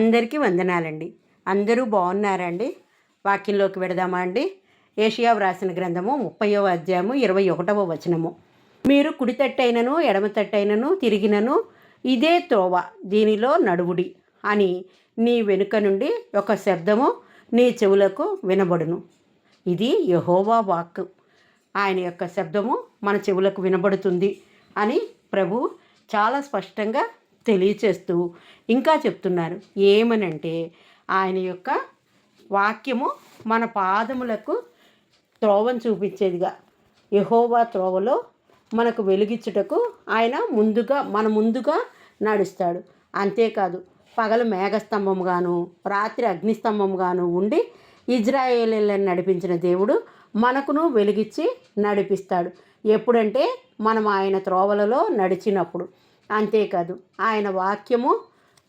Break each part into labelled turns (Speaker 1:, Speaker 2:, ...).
Speaker 1: అందరికీ వందనాలండి. అందరూ బాగున్నారండి. వాక్యంలోకి వెడదామా అండి? ఏషియా వ్రాసిన గ్రంథము ముప్పయో అధ్యాయము ఇరవై ఒకటవ వచనము. మీరు కుడి తట్టైనను ఎడమ తట్టైనను తిరిగినను ఇదే త్రోవ దీనిలో నడువుడి అని నీ వెనుక నుండి ఒక శబ్దము నీ చెవులకు వినబడును. ఇది యహోవా వాక్ ఆయన యొక్క శబ్దము మన చెవులకు వినబడుతుంది అని ప్రభు చాలా స్పష్టంగా తెలియచేస్తూ ఇంకా చెప్తున్నారు. ఏమనంటే ఆయన యొక్క వాక్యము మన పాదములకు త్రోవను చూపించేదిగా. యహోవా త్రోవలో మనకు వెలిగించుటకు ఆయన ముందుగా మన ముందుగా నడుస్తాడు. అంతేకాదు పగలు మేఘస్తంభముగాను రాత్రి అగ్నిస్తంభముగాను ఉండి ఇజ్రాయేలీలను నడిపించిన దేవుడు మనకును వెలిగించి నడిపిస్తాడు. ఎప్పుడంటే మనం ఆయన త్రోవలలో నడిచినప్పుడు. అంతేకాదు ఆయన వాక్యము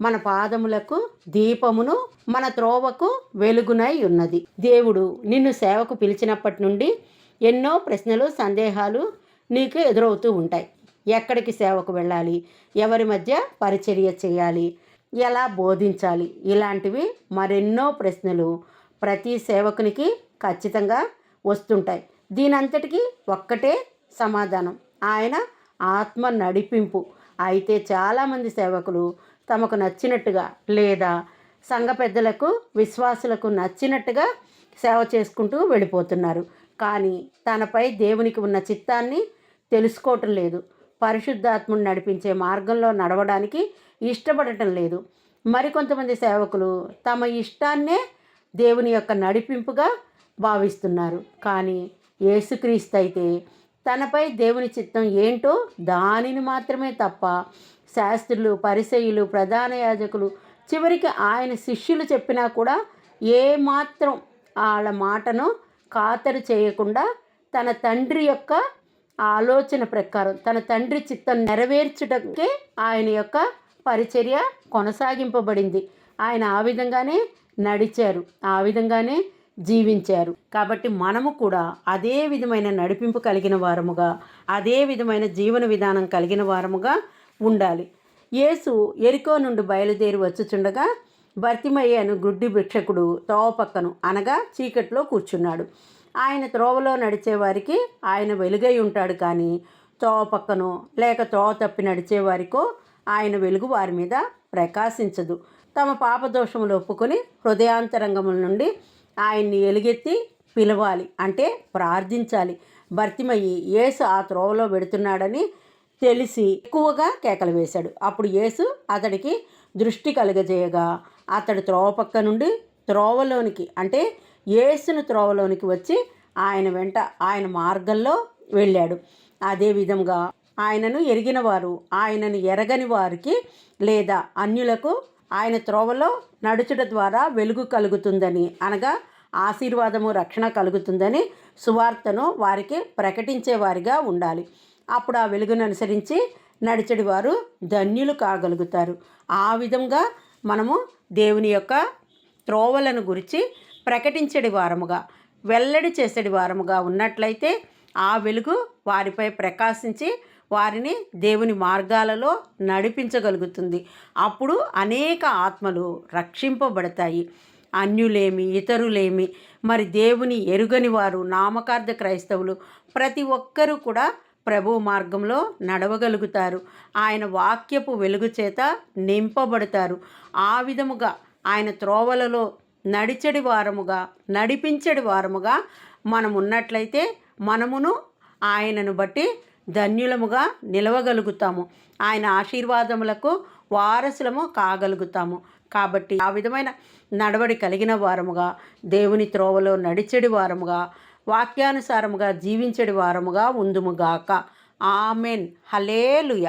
Speaker 1: మన పాదములకు దీపమును మన త్రోవకు వెలుగునై ఉన్నది. దేవుడు నిన్ను సేవకు పిలిచినప్పటి నుండి ఎన్నో ప్రశ్నలు సందేహాలు నీకు ఎదురవుతూ ఉంటాయి. ఎక్కడికి సేవకు వెళ్ళాలి? ఎవరి మధ్య పరిచర్య చేయాలి? ఎలా బోధించాలి? ఇలాంటివి మరెన్నో ప్రశ్నలు ప్రతి సేవకునికి ఖచ్చితంగా వస్తుంటాయి. దీనంతటికీ ఒక్కటే సమాధానం. ఆయన ఆత్మ నడిపింపు. అయితే చాలామంది సేవకులు తమకు నచ్చినట్టుగా లేదా సంఘ పెద్దలకు విశ్వాసులకు నచ్చినట్టుగా సేవ చేసుకుంటూ వెళ్ళిపోతున్నారు. కానీ తనపై దేవునికి ఉన్న చిత్తాన్ని తెలుసుకోవటం లేదు. పరిశుద్ధాత్ముని నడిపించే మార్గంలో నడవడానికి ఇష్టపడటం లేదు. మరికొంతమంది సేవకులు తమ ఇష్టాన్నే దేవుని యొక్క నడిపింపుగా భావిస్తున్నారు. కానీ యేసుక్రీస్తు అయితే తనపై దేవుని చిత్తం ఏంటో దానిని మాత్రమే తప్ప శాస్త్రులు పరిసయులు ప్రధాన యాజకులు చివరికి ఆయన శిష్యులు చెప్పినా కూడా ఏమాత్రం వాళ్ళ మాటను ఖాతరు చేయకుండా తన తండ్రి యొక్క ఆలోచన ప్రకారం తన తండ్రి చిత్తం నెరవేర్చుటకే ఆయన యొక్క పరిచర్య కొనసాగింపబడింది. ఆయన ఆ విధంగానే నడిచారు. ఆ విధంగానే జీవించారు. కాబట్టి మనము కూడా అదే విధమైన నడిపింపు కలిగిన వారముగా అదే విధమైన జీవన విధానం కలిగిన వారముగా ఉండాలి. యేసు ఎరికో నుండి బయలుదేరి వచ్చుచుండగా భర్తిమయ్యను గుడ్డి భిక్షకుడు తోవ పక్కను అనగా చీకట్లో కూర్చున్నాడు. ఆయన త్రోవలో నడిచేవారికి ఆయన వెలుగై ఉంటాడు కానీ తోవ పక్కనో లేక తోవ తప్పి నడిచేవారికో ఆయన వెలుగు వారి మీద ప్రకాశించదు. తమ పాపదోషములు ఒప్పుకొని హృదయాంతరంగముల నుండి ఆయన్ని ఎలుగెత్తి పిలవాలి. అంటే ప్రార్థించాలి. భర్తిమయ్యి యేసు ఆ త్రోవలో పెడుతున్నాడని తెలిసి ఎక్కువగా కేకలు వేశాడు. అప్పుడు యేసు అతడికి దృష్టి కలుగజేయగా అతడు త్రోవ పక్క నుండి త్రోవలోనికి అంటే యేసును త్రోవలోనికి వచ్చి ఆయన వెంట ఆయన మార్గంలో వెళ్ళాడు. అదే విధంగా ఆయనను ఎరిగిన వారు ఆయనను ఎరగని వారికి లేదా అన్యులకు ఆయన త్రోవలో నడుచుట ద్వారా వెలుగు కలుగుతుందని అనగా ఆశీర్వాదము రక్షణ కలుగుతుందని సువార్తను వారికి ప్రకటించేవారిగా ఉండాలి. అప్పుడు ఆ వెలుగును అనుసరించి నడిచడి వారు ధన్యులు కాగలుగుతారు. ఆ విధంగా మనము దేవుని యొక్క త్రోవలను గురించి ప్రకటించడి వారముగా వెల్లడి చేసేడి వారముగా ఉన్నట్లయితే ఆ వెలుగు వారిపై ప్రకాశించి వారిని దేవుని మార్గాలలో నడిపించగలుగుతుంది. అప్పుడు అనేక ఆత్మలు రక్షింపబడతాయి. అన్యులేమి ఇతరులేమి మరి దేవుని ఎరుగని వారు నామకార్థ క్రైస్తవులు ప్రతి ఒక్కరూ కూడా ప్రభు మార్గంలో నడవగలుగుతారు. ఆయన వాక్యపు వెలుగు చేత నింపబడతారు. ఆ విధముగా ఆయన త్రోవలలో నడిచడి వారముగా నడిపించడి వారముగా మనం ఉన్నట్లయితే మనమును ఆయనను బట్టి ధన్యులముగా నిలవగలుగుతాము. ఆయన ఆశీర్వాదములకు వారసులము కాగలుగుతాము. కాబట్టి ఆ విధమైన నడవడి కలిగిన వారముగా దేవుని త్రోవలో నడిచెడి వారముగా వాక్యానుసారముగా జీవించడి వారముగా ఉందుముగాక ఆమెన్. హలేలుయ